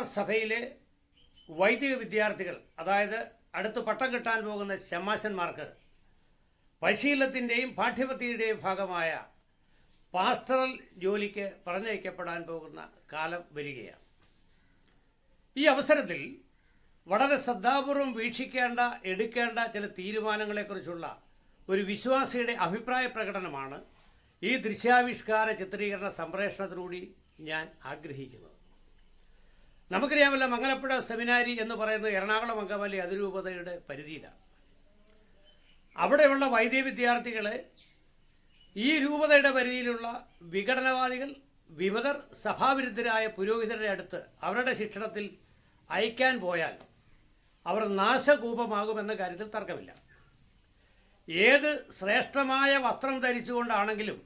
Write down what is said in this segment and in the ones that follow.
മലബാർ സഭയിലെ വൈദിക വിദ്യാർത്ഥികൾ അതായത് അടുത്ത് പട്ടം കിട്ടാൻ പോകുന്ന ശമാശന്മാർക്ക് പരിശീലനത്തിന്റെയും പാഠ്യപദ്ധതിയുടെയും ഭാഗമായ പാസ്റ്ററൽ ജോലിക്ക് പറഞ്ഞയക്കപ്പെടാൻ പോകുന്ന കാലം വരികയാണ്. ഈ അവസരത്തിൽ വളരെ ശ്രദ്ധാപൂർവം വീക്ഷിക്കേണ്ട എടുക്കേണ്ട ചില തീരുമാനങ്ങളെക്കുറിച്ചുള്ള ഒരു വിശ്വാസിയുടെ അഭിപ്രായ പ്രകടനമാണ് ഈ ദൃശ്യാവിഷ്കാര ചിത്രീകരണ സംപ്രേഷണത്തിലൂടെ ഞാൻ ആഗ്രഹിക്കുന്നത്. നമുക്കറിയാമല്ലോ മംഗലപ്പുഴ സെമിനാരി എന്ന് പറയുന്നത് എറണാകുളം അങ്കമാലി അതിരൂപതയുടെ പരിധിയിലാണ്. അവിടെയുള്ള വൈദ്യ വിദ്യാർത്ഥികളെ ഈ രൂപതയുടെ പരിധിയിലുള്ള വിഘടനവാദികൾ വിമതർ സഭാവിരുദ്ധരായ പുരോഹിതരുടെ അടുത്ത് അവരുടെ ശിക്ഷണത്തിൽ അയക്കാൻ പോയാൽ അവർ നാശകൂപമാകുമെന്ന കാര്യത്തിൽ തർക്കമില്ല. ഏത് ശ്രേഷ്ഠമായ വസ്ത്രം ധരിച്ചുകൊണ്ടാണെങ്കിലും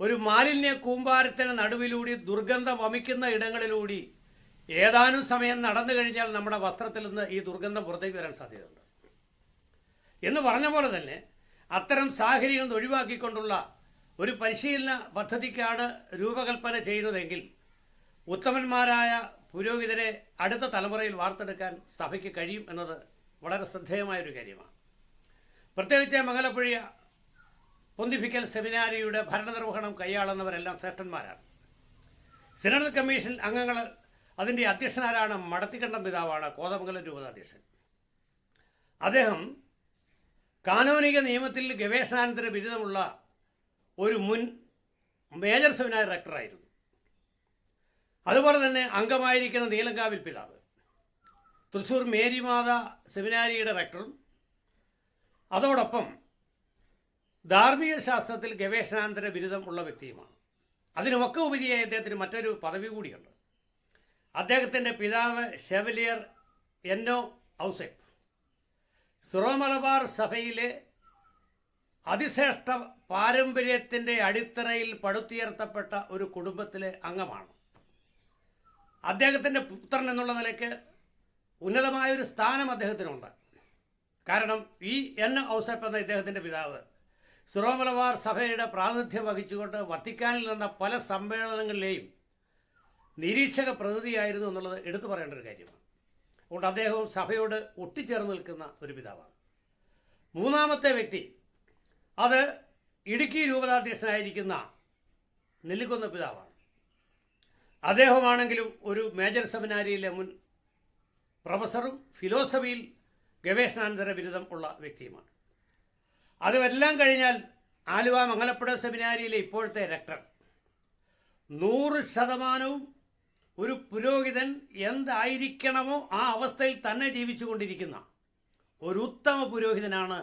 ഒരു മാലിന്യ കൂമ്പാരത്തിന് നടുവിലൂടി ദുർഗന്ധം വമിക്കുന്ന ഇടങ്ങളിലൂടെ ഏതാനും സമയം നടന്നു കഴിഞ്ഞാൽ നമ്മുടെ വസ്ത്രത്തിൽ നിന്ന് ഈ ദുർഗന്ധം പുറത്തേക്ക് വരാൻ സാധ്യതയുണ്ട്. എന്ന് പറഞ്ഞ പോലെ തന്നെ അത്തരം സാഹചര്യങ്ങൾ ഒഴിവാക്കിക്കൊണ്ടുള്ള ഒരു പരിശീലന പദ്ധതിക്കാണ് രൂപകൽപ്പന ചെയ്യുന്നതെങ്കിൽ ഉത്തമന്മാരായ പുരോഹിതരെ അടുത്ത തലമുറയിൽ വാർത്തെടുക്കാൻ സഭയ്ക്ക് കഴിയും എന്നത് വളരെ ശ്രദ്ധേയമായൊരു കാര്യമാണ്. പ്രത്യേകിച്ച് മംഗലപ്പുഴ പൊന്തിഫിക്കൽ സെമിനാരിയുടെ ഭരണനിർവഹണം കൈയാളുന്നവരെല്ലാം ശ്രേഷ്ഠന്മാരാണ്. സിനഡൽ കമ്മീഷൻ അംഗങ്ങൾ അതിന്റെ അധ്യക്ഷനാരാണ് മടത്തിക്കണ്ടം പിതാവാണ് കോതമംഗലം രൂപതാധ്യക്ഷൻ അദ്ദേഹം കാനോനിക നിയമത്തിൽ ഗവേഷണാനന്തര ബിരുദമുള്ള ഒരു മുൻ മേജർ സെമിനാർ ഡയറക്ടറായിരുന്നു അതുപോലെ തന്നെ അംഗമായിരിക്കുന്ന നീലങ്കാവിൽ പിതാവ്. തൃശ്ശൂർ മേരിമാത സെമിനാരിയുടെ റെക്ടറും. അതോടൊപ്പം ധാർമ്മിക ശാസ്ത്രത്തിൽ ഗവേഷണാനന്തര ബിരുദം ഉള്ള വ്യക്തിയുമാണ്. അതിനുമൊക്കെ ഉപരിയായി അദ്ദേഹത്തിന് മറ്റൊരു പദവി കൂടിയുണ്ട്. അദ്ദേഹത്തിന്റെ പിതാവ് ഷെവലിയർ എന്നോ ഔസെപ്പ്. സിറോ മലബാർ സഭയിലെ അതിശ്രേഷ്ഠ പാരമ്പര്യത്തിന്റെ അടിത്തറയിൽ പടുത്തുയർത്തപ്പെട്ട ഒരു കുടുംബത്തിലെ അംഗമാണ്. അദ്ദേഹത്തിന്റെ പുത്രൻ എന്നുള്ള നിലയ്ക്ക് ഉന്നതമായൊരു സ്ഥാനം അദ്ദേഹത്തിനുണ്ട്. കാരണം ഈ എൻ ഔസഫ് എന്ന ഇദ്ദേഹത്തിന്റെ പിതാവ് സിറോ മലബാർ സഭയുടെ പ്രാതിനിധ്യം വഹിച്ചുകൊണ്ട് വത്തിക്കാനിൽ നിന്ന പല സമ്മേളനങ്ങളിലെയും നിരീക്ഷക പ്രതിനിധിയായിരുന്നു എന്നുള്ളത് എടുത്തു പറയേണ്ട ഒരു കാര്യമാണ്. അതുകൊണ്ട് അദ്ദേഹവും സഭയോട് ഒട്ടിച്ചേർന്ന് നിൽക്കുന്ന ഒരു പിതാവാണ്. മൂന്നാമത്തെ വ്യക്തി അത് ഇടുക്കി രൂപതാധ്യക്ഷനായിരിക്കുന്ന നെല്ലിക്കുന്ന പിതാവാണ്. അദ്ദേഹമാണെങ്കിലും ഒരു മേജർ സെമിനാരിയിലെ മുൻ പ്രൊഫസറും ഫിലോസഫിയിൽ ഗവേഷണാനന്തര ബിരുദം ഉള്ള വ്യക്തിയുമാണ്. അതുമെല്ലാം കഴിഞ്ഞാൽ ആലുവ മംഗലപ്പുഴ സെമിനാരിയിലെ ഇപ്പോഴത്തെ രക്ടർ നൂറ് ശതമാനവും ഒരു പുരോഹിതൻ എന്തായിരിക്കണമോ ആ അവസ്ഥയിൽ തന്നെ ജീവിച്ചു കൊണ്ടിരിക്കുന്ന ഒരു ഉത്തമ പുരോഹിതനാണ്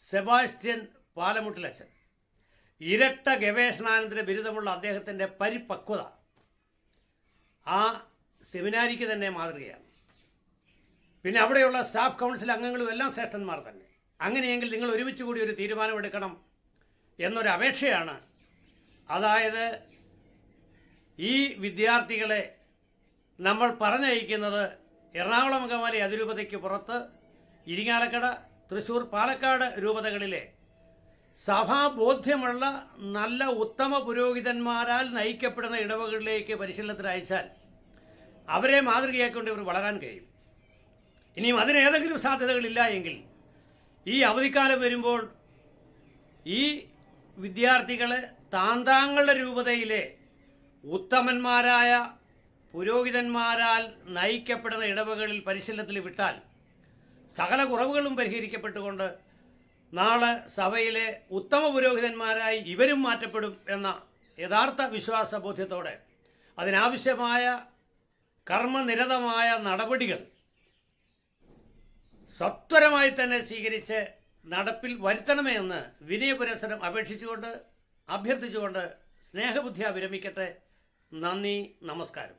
സെബാസ്റ്റ്യൻ പാലമുട്ടിലച്ചൻ ഇരട്ട ഗവേഷണാനന്തര ബിരുദമുള്ള അദ്ദേഹത്തിന്റെ പരിപക്വത ആ സെമിനാരിക്ക് തന്നെ മാതൃകയാണ്. പിന്നെ അവിടെയുള്ള സ്റ്റാഫ് കൗൺസിൽ അംഗങ്ങളും എല്ലാം ശ്രേഷ്ഠന്മാർ തന്നെ. അങ്ങനെയെങ്കിൽ നിങ്ങൾ ഒരുമിച്ച് കൂടി ഒരു തീരുമാനമെടുക്കണം എന്നൊരു അപേക്ഷയാണ് അതായത് ഈ വിദ്യാർത്ഥികളെ നമ്മൾ പറഞ്ഞയക്കുന്നത് എറണാകുളം അങ്കമാലി അതിരൂപതയ്ക്ക് പുറത്ത് ഇരിങ്ങാലക്കട തൃശൂർ പാലക്കാട് രൂപതകളിലെ. സഭാബോധ്യമുള്ള നല്ല ഉത്തമ പുരോഹിതന്മാരാൽ നയിക്കപ്പെടുന്ന ഇടവകളിലേക്ക് പരിശീലനത്തിന് അയച്ചാൽ അവരെ മാതൃകയാക്കൊണ്ട് ഇവർ വളരാൻ കഴിയും. ഇനിയും അതിനേതെങ്കിലും സാധ്യതകളില്ല എങ്കിൽ ഈ അവധിക്കാലം വരുമ്പോൾ ഈ വിദ്യാർത്ഥികളെ താന്താങ്ങളുടെ രൂപതയിലെ ഉത്തമന്മാരായ പുരോഹിതന്മാരാൽ നയിക്കപ്പെടുന്ന ഇടവകളിൽ പരിശീലനത്തിൽ വിട്ടാൽ സകല കുറവുകളും പരിഹരിക്കപ്പെട്ടുകൊണ്ട് നാളെ സഭയിലെ ഉത്തമ പുരോഹിതന്മാരായി ഇവരും മാറ്റപ്പെടും എന്ന യഥാർത്ഥ വിശ്വാസ ബോധ്യത്തോടെ അതിനാവശ്യമായ കർമ്മനിരതമായ നടപടികൾ സത്വരമായി തന്നെ സ്വീകരിച്ച് നടപ്പിൽ വരുത്തണമേ എന്ന് വിനയപുരസരം അപേക്ഷിച്ചുകൊണ്ട് അഭ്യർത്ഥിച്ചുകൊണ്ട് സ്നേഹബുദ്ധിയ വിരമിക്കട്ടെ നന്ദി നമസ്കാരം.